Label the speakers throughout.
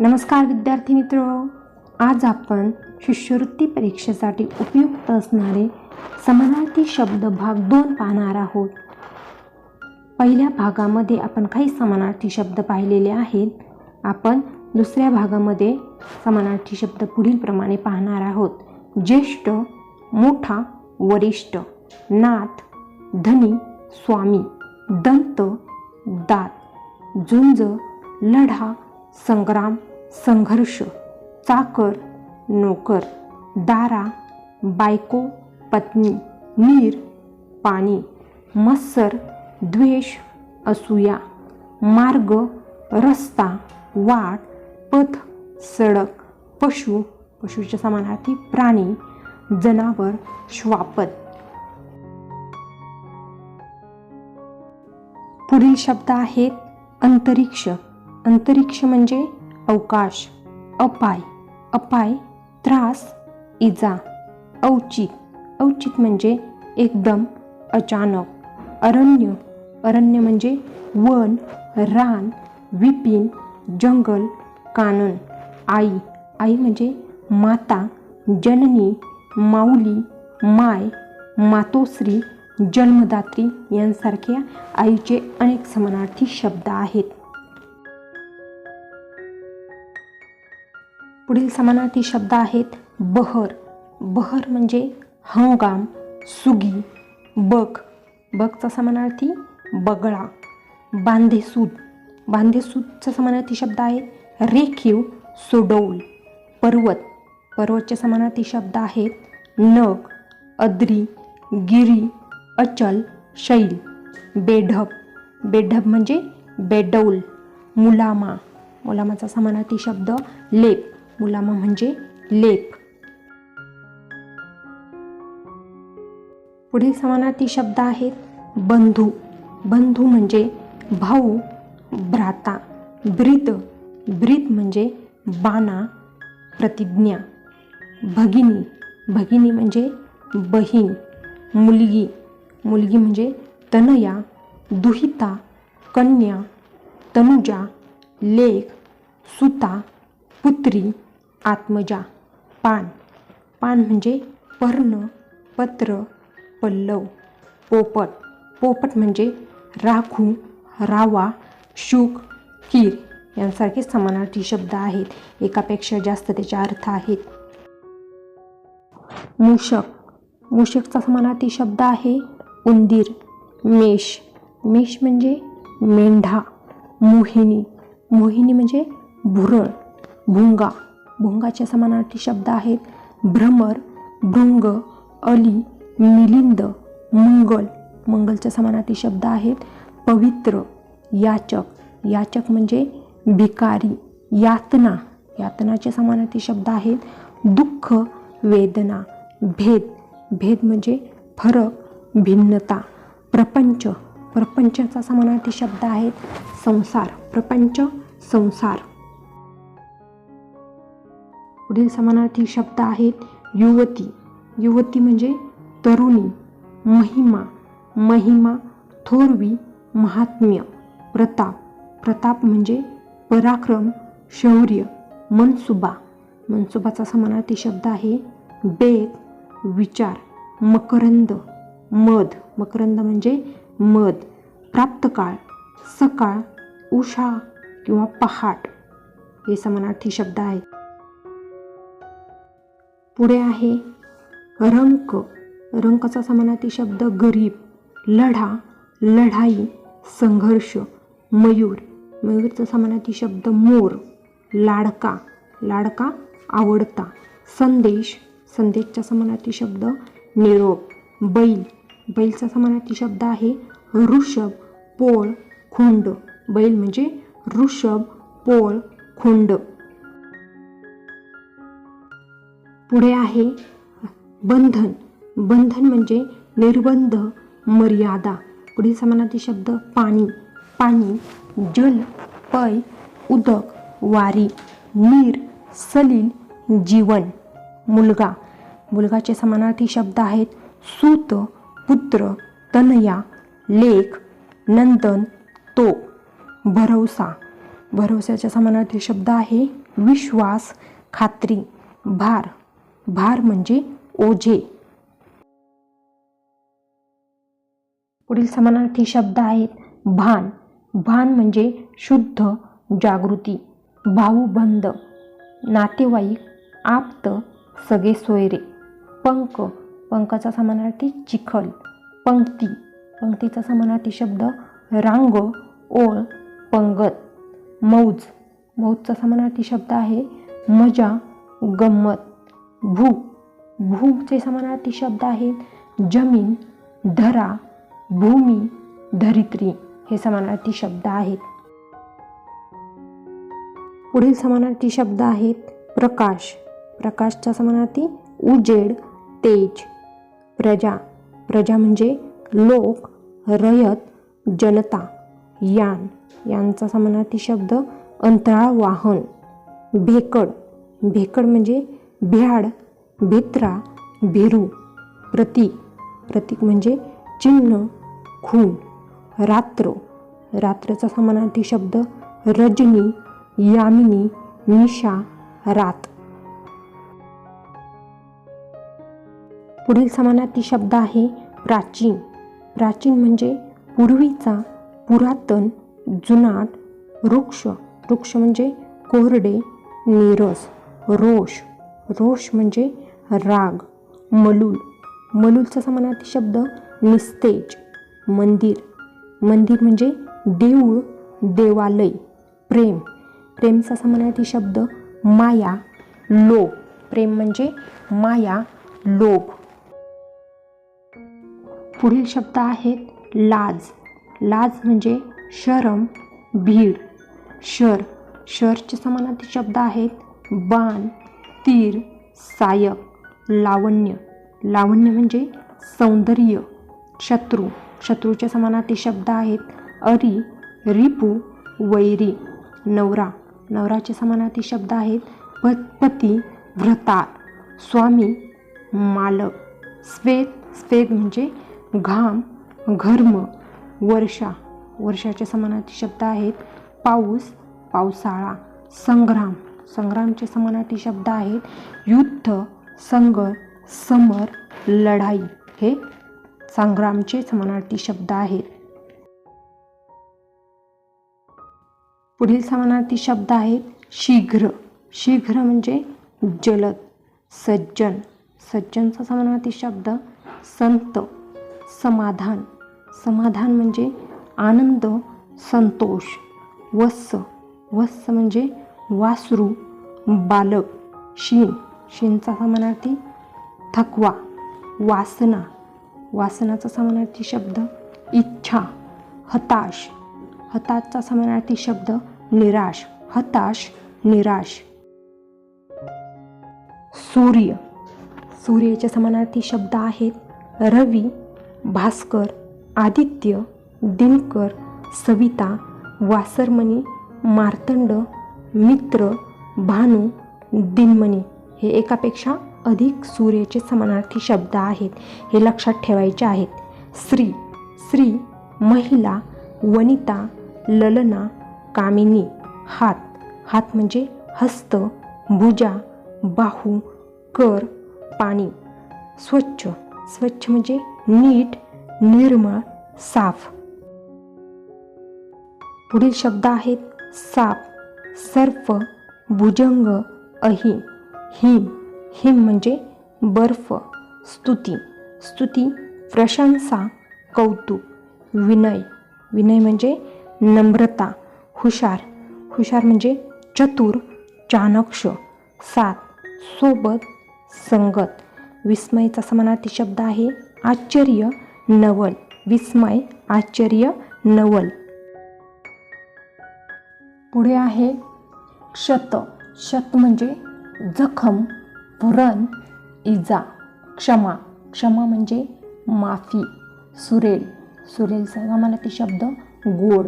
Speaker 1: नमस्कार विद्यार्थी मित्र. आज आपण शिष्यवृत्ती परीक्षेसाठी उपयुक्त असणारे समानार्थी शब्द भाग दोन पाहणार आहोत. पहिल्या भागामध्ये आपण काही समानार्थी शब्द पाहिलेले आहेत. आपण दुसऱ्या भागामध्ये समानार्थी शब्द पुढीलप्रमाणे पाहणार आहोत. ज्येष्ठ मोठा वरिष्ठ नाथ धनी स्वामी दंत दात झुंज लढा संग्राम संघर्ष चाकर नोकर दारा बायको पत्नी नीर पाणी मत्सर द्वेष असूया मार्ग रस्ता वाट पथ सडक पशु पशुच्या समानार्थी प्राणी जनावर श्वापद पुढील शब्द आहेत अंतरिक्ष. अंतरिक्ष म्हणजे अवकाश अपाय अपाय त्रास इजा. औचित औचित म्हणजे एकदम अचानक. अरण्य अरण्य म्हणजे वन रान विपिन जंगल कानन. आई आई म्हणजे माता जननी माऊली माय मातोश्री जन्मदात्री यांसारख्या आईचे अनेक समानार्थी शब्द आहेत. पुढील समानार्थी शब्द आहेत बहर. बहर म्हणजे हंगाम सुगी बग बगचा समानार्थी बगळा. बांधेसूद. बांधेसूदचा समानार्थी शब्द आहे रेखीव सोडौल पर्वत. पर्वतचे समानार्थी शब्द आहेत नग अद्री गिरी अचल शैल बेढब. बेढब म्हणजे बेडौल मुलामा. मुलामाचा समानार्थी शब्द लेप. मुलामा म्हणजे लेप. पुढील समानार्थी शब्द आहेत बंधू. बंधू म्हणजे भाऊ भ्राता. ब्रीत ब्रीत म्हणजे बाणा प्रतिज्ञा. भगिनी. भगिनी म्हणजे बहीण. मुलगी. मुलगी म्हणजे तनया दुहिता कन्या तनुजा लेख सुता पुत्री आत्मजा. पान. पान म्हणजे पर्ण पत्र पल्लव. पोपट. पोपट म्हणजे राखू रावा शुक कीर यांसारखे समानार्थी शब्द आहेत. एकापेक्षा जास्त त्याचे अर्थ आहेत. मूषक. मूषकचा समानार्थी शब्द आहे उंदीर मेष. मेष म्हणजे मेंढा मोहिनी. मोहिनी म्हणजे भुरळ भुंगा. भुंगाचे समानार्थी शब्द आहेत. भ्रमर भृंग अली मिलिंद मंगल मंगलचे समानार्थी शब्द आहेत. पवित्र याचक. याचक म्हणजे भिकारी यातना. यातनाचे समानार्थी शब्द आहेत. दुःख वेदना. भेद. भेद म्हणजे फरक भिन्नता. प्रपंच. प्रपंचाचा समानार्थी शब्द आहेत. संसार. प्रपंच संसार. पुढील समानार्थी शब्द आहेत. युवती. युवती म्हणजे तरुणी महिमा महिमा थोरवी महात्म्य प्रताप. प्रताप म्हणजे पराक्रम शौर्य मनसुबा. मनसुबाचा समानार्थी शब्द आहे. बेग विचार मकरंद मध. मकरंद म्हणजे मध. प्राप्तकाळ सकाळ उषा किंवा पहाट. हे समानार्थी शब्द आहेत. पुढे आहे रंक. रंकाचा समानार्थी शब्द गरीब लढा लढाई संघर्ष मयूर. मयूरचा समानार्थी शब्द मोर लाडका लाडका आवडता. संदेश संदेशचा समानार्थी शब्द निरोप. बैल बैलचा समानार्थी शब्द आहे ऋषभ पोळ खोंड. बैल म्हणजे ऋषभ पोळ खोंड. पुढे आहे बंधन. बंधन म्हणजे निर्बंध मर्यादा. पुढील समानार्थी शब्द पाणी. पाणी जल पय उदक वारी नीर सलील जीवन मुलगा. मुलगाचे समानार्थी शब्द आहेत सूत पुत्र तनया लेख नंदन तो. भरवसा. भरोसाच्या समानार्थी शब्द आहे विश्वास खात्री भार. भार म्हणजे ओझे. पुढील समानार्थी शब्द आहेत भान. भान म्हणजे शुद्ध जागृती भाऊबंद नातेवाईक आप्त सगळे सोयरे. पंक पंकाचा समानार्थी चिखल. पंक्ती. पंक्तीचा समानार्थी शब्द रांग ओळ पंगत. मौज. मौजचा समानार्थी शब्द आहे मजा गंमत. भू भूचे समानार्थी शब्द आहेत. जमीन धरा भूमी धरित्री हे समानार्थी शब्द आहेत. पुढील समानार्थी शब्द आहेत प्रकाश. प्रकाशचा समानार्थी उजेड तेज प्रजा. प्रजा म्हणजे लोक रयत जनता यान. यांचा समानार्थी शब्द अंतराळ वाहन. भेकड. भेकड म्हणजे भ्याड भित्रा भिरू प्रतीक प्रतीक म्हणजे चिन्ह खून रात्र. रात्रचा समानार्थी शब्द रजनी यामिनी निशा रात. पुढील समानार्थी शब्द आहे प्राचीन. प्राचीन म्हणजे पूर्वीचा पुरातन जुनाट वृक्ष. वृक्ष म्हणजे कोरडे नीरस रोष. रोष म्हणजे राग मलूल. मलूलचा समानार्थी शब्द निस्तेज मंदिर. मंदिर म्हणजे देऊळ देवालय प्रेम. प्रेमचा समानार्थी शब्द माया लोभ. प्रेम म्हणजे माया लोभ. पुढील शब्द आहेत लाज. लाज म्हणजे शरम भीड. शर. शरचे समानार्थी शब्द आहेत बाण. तीर सायक लावण्य. लावण्य म्हणजे सौंदर्य शत्रू. शत्रूच्या समानार्थी शब्द आहेत. अरी रिपू वैरी. नवरा. नवराचे समानार्थी शब्द आहेत. प पती व्रतार स्वामी मालक. स्वेद स्वेद म्हणजे घाम घर्म. वर्षा. वर्षाचे समानार्थी शब्द आहेत. पाऊस पावसाळा. संग्राम. संग्रामचे समानार्थी शब्द आहेत. युद्ध संग समर लढाई हे संग्रामचे समानार्थी शब्द आहेत. पुढील समानार्थी शब्द आहेत शीघ्र. शीघ्र म्हणजे जलद सज्जन. सज्जनचा समानार्थी शब्द संत समाधान. समाधान म्हणजे आनंद संतोष. वत्स वत्स म्हणजे वासरू बालक शीन शीनचा समानार्थी थकवा वासना. वासनाचा समानार्थी शब्द इच्छा हताश. हताशचा समानार्थी शब्द निराश. हताश निराश. सूर्य. सूर्याचे समानार्थी शब्द आहेत रवी भास्कर आदित्य दिनकर सविता वासरमणी मार्तंड मित्र भानू दिनमणी हे एकापेक्षा अधिक सूर्याचे समानार्थी शब्द आहेत हे लक्षात ठेवायचे आहेत. स्त्री स्त्री महिला वनिता ललना कामिनी हात. हात म्हणजे हस्त भुजा बाहू कर पाणी. स्वच्छ. स्वच्छ म्हणजे नीट निर्मळ साफ. पुढील शब्द आहेत साप. सर्प भुजंग अहि हिम. हिम म्हणजे बर्फ स्तुती. स्तुती प्रशंसा कौतुक. विनय. विनय म्हणजे नम्रता हुशार. हुशार म्हणजे चतुर चाणक्ष. सात. सोबत संगत. विस्मयचा समानार्थी शब्द आहे. आश्चर्य नवल. विस्मय आश्चर्य नवल. पुढे आहे क्षत क्षत म्हणजे जखम पुरण इजा. क्षमा. क्षमा म्हणजे माफी. सुरेल. सुरेलचा समानार्थी शब्द गोड.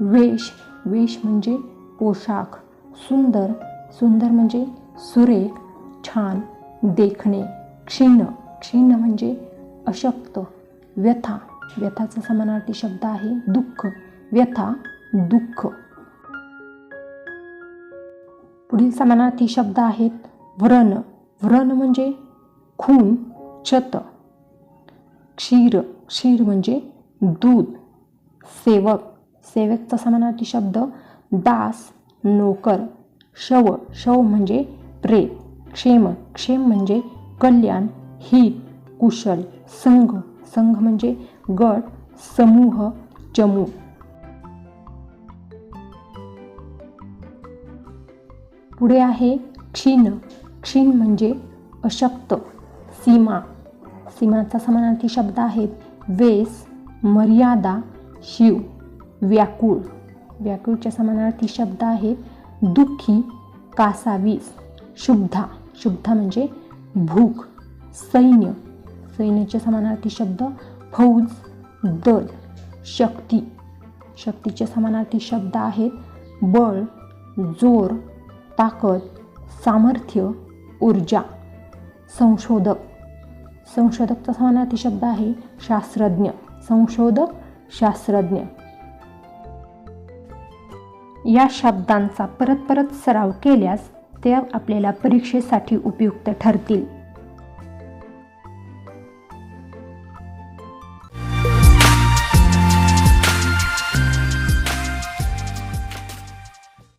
Speaker 1: वेश. वेश म्हणजे पोशाख. सुंदर. सुंदर म्हणजे सुरेख छान देखणे. क्षीण. क्षीण म्हणजे अशक्त. व्यथा. व्यथाचा समानार्थी शब्द आहे दुःख. व्यथा दुःख. पुढील समानार्थी शब्द आहेत व्रण. व्रण म्हणजे खून चत. क्षीर. क्षीर म्हणजे दूध. सेवक. सेवकचा समानार्थी शब्द दास नोकर. शव. शव म्हणजे प्रेत. क्षेम. क्षेम म्हणजे कल्याण हित कुशल संघ. संघ म्हणजे गट समूह चमू. पुढे आहे क्षीण. क्षीण म्हणजे अशक्त. सीमा. सीमाचा समानार्थी शब्द आहेत वेस मर्यादा शिव व्याकुळ. व्याकुळच्या समानार्थी शब्द आहेत दुःखी कासावीस. शुद्धा. शुद्धा म्हणजे भूक सैन्य. सैन्याचे समानार्थी शब्द फौज दल शक्ती. शक्तीचे समानार्थी शब्द आहेत बळ जोर ताकद सामर्थ्य ऊर्जा संशोधक. संशोधकचा समानार्थी शब्द आहे. शास्त्रज्ञ. संशोधक शास्त्रज्ञ. या शब्दांचा परत परत सराव केल्यास ते आपल्याला परीक्षेसाठी उपयुक्त ठरतील.